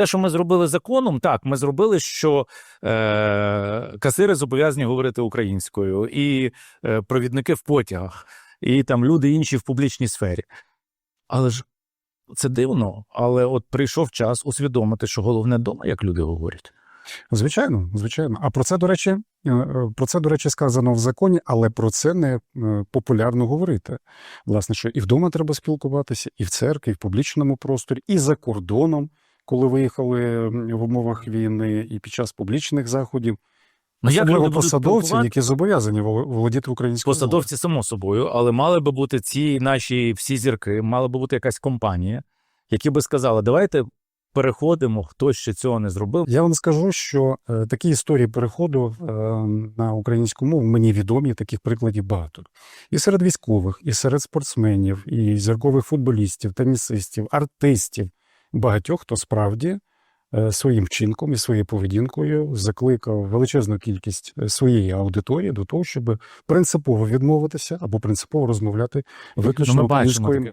те, що ми зробили законом, так, ми зробили, що е, касири зобов'язані говорити українською, і е, провідники в потягах, і там люди інші в публічній сфері. Але ж це дивно. Але от прийшов час усвідомити, що головне вдома, як люди говорять. Звичайно, звичайно. А про це, до речі, е, про це, до речі, сказано в законі, але про це не е, популярно говорити. Власне, що і вдома треба спілкуватися, і в церкві, і в публічному просторі, і за кордоном, коли виїхали в умовах війни, і під час публічних заходів. Ну, як Особливо будуть посадовці, які зобов'язані володіти українською мовою. Посадовці, само собою, але мали би бути ці наші всі зірки, мала би бути якась компанія, які би сказали, давайте переходимо, хтось ще цього не зробив. Я вам скажу, що е, такі історії переходу е, на українську мову мені відомі, таких прикладів багато. І серед військових, і серед спортсменів, і зіркових футболістів, тенісистів, артистів, багатьох, хто справді е, своїм вчинком і своєю поведінкою закликав величезну кількість е, своєї аудиторії до того, щоб принципово відмовитися або принципово розмовляти виключно українською.